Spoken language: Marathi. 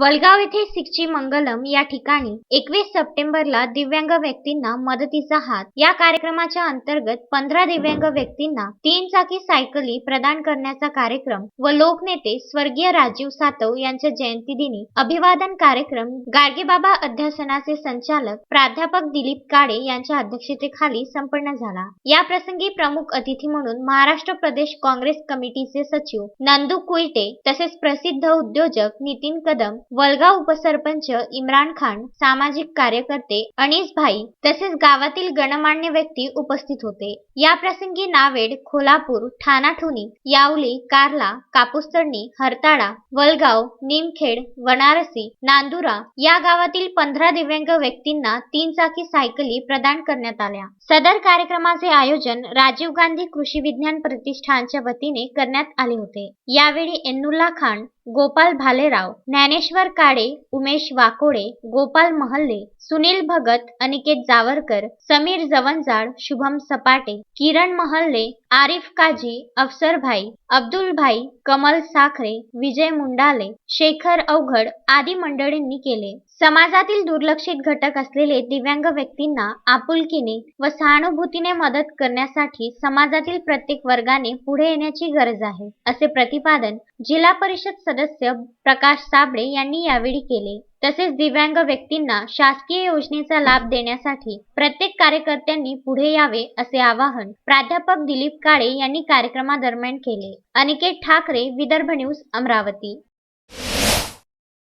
वलगाव येथे सिक्ची मंगलम या ठिकाणी एकवीस सप्टेंबरला दिव्यांग व्यक्तींना मदतीचा हात. या कार्यक्रमाच्या अंतर्गत पंधरा दिव्यांग व्यक्तींना तीन चाकी सायकली प्रदान करण्याचा कार्यक्रम व लोकनेते स्वर्गीय राजीव सातव यांच्या जयंतीदिनी अभिवादन कार्यक्रम गाडगेबाबा अध्यासनाचे संचालक प्राध्यापक दिलीप काळे यांच्या अध्यक्षतेखाली संपन्न झाला. या प्रसंगी प्रमुख अतिथी म्हणून महाराष्ट्र प्रदेश काँग्रेस कमिटीचे सचिव नंदू कुईटे तसेच प्रसिद्ध उद्योजक नितीन कदम वलगाव उपसरपंच इम्रान खान सामाजिक कार्यकर्ते अनीस भाई तसेच गावातील गणमान्य व्यक्ती उपस्थित होते. या प्रसंगी नावेड खोलापूर ठाणाठुनी यावली कार्ला कापूसतडणी हरताळा वलगाव निमखेड वनारसी नांदुरा या गावातील पंधरा दिव्यांग व्यक्तींना तीन चाकी सायकली प्रदान करण्यात आल्या. सदर कार्यक्रमाचे आयोजन राजीव गांधी कृषी विज्ञान प्रतिष्ठानच्या वतीने करण्यात आले होते. यावेळी एन्नुल्ला खान गोपाल भालेराव ज्ञानेश्वर काळे उमेश वाकोडे गोपाल महल्ले सुनील भगत अनिकेत जावरकर समीर जवंजाळ शुभम सपाटे किरण महल्ले आरिफ काजी अफसर भाई अब्दुल भाई कमल साखरे विजय मुंडाले शेखर अवघड आदी मंडळींनी केले. समाजातील दुर्लक्षित घटक असलेले दिव्यांग व्यक्तींना आपुलकीने व सहानुभूतीने मदत करण्यासाठी समाजातील प्रत्येक वर्गाने पुढे येण्याची गरज आहे असे प्रतिपादन जिल्हा परिषद सदस्य प्रकाश साबळे यांनी यावेळी केले. तसेच दिव्यांग व्यक्तींना शासकीय योजनेचा लाभ देण्यासाठी प्रत्येक कार्यकर्त्यांनी पुढे यावे असे आवाहन प्राध्यापक दिलीप काळे यांनी कार्यक्रमादरम्यान केले. अनिकेत ठाकरे विदर्भ न्यूज अमरावती.